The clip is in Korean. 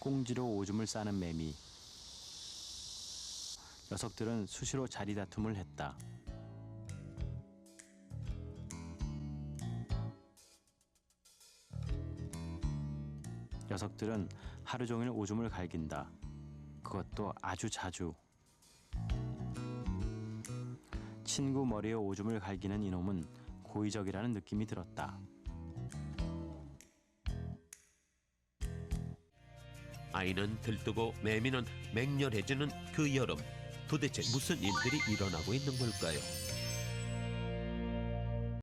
꽁지로 오줌을 싸는 매미. 녀석들은 수시로 자리 다툼을 했다. 녀석들은 하루 종일 오줌을 갈긴다. 그것도 아주 자주. 친구 머리에 오줌을 갈기는 이놈은 고의적이라는 느낌이 들었다. 아이는 들뜨고 매미는 맹렬해지는 그 여름 도대체 무슨 일들이 일어나고 있는 걸까요?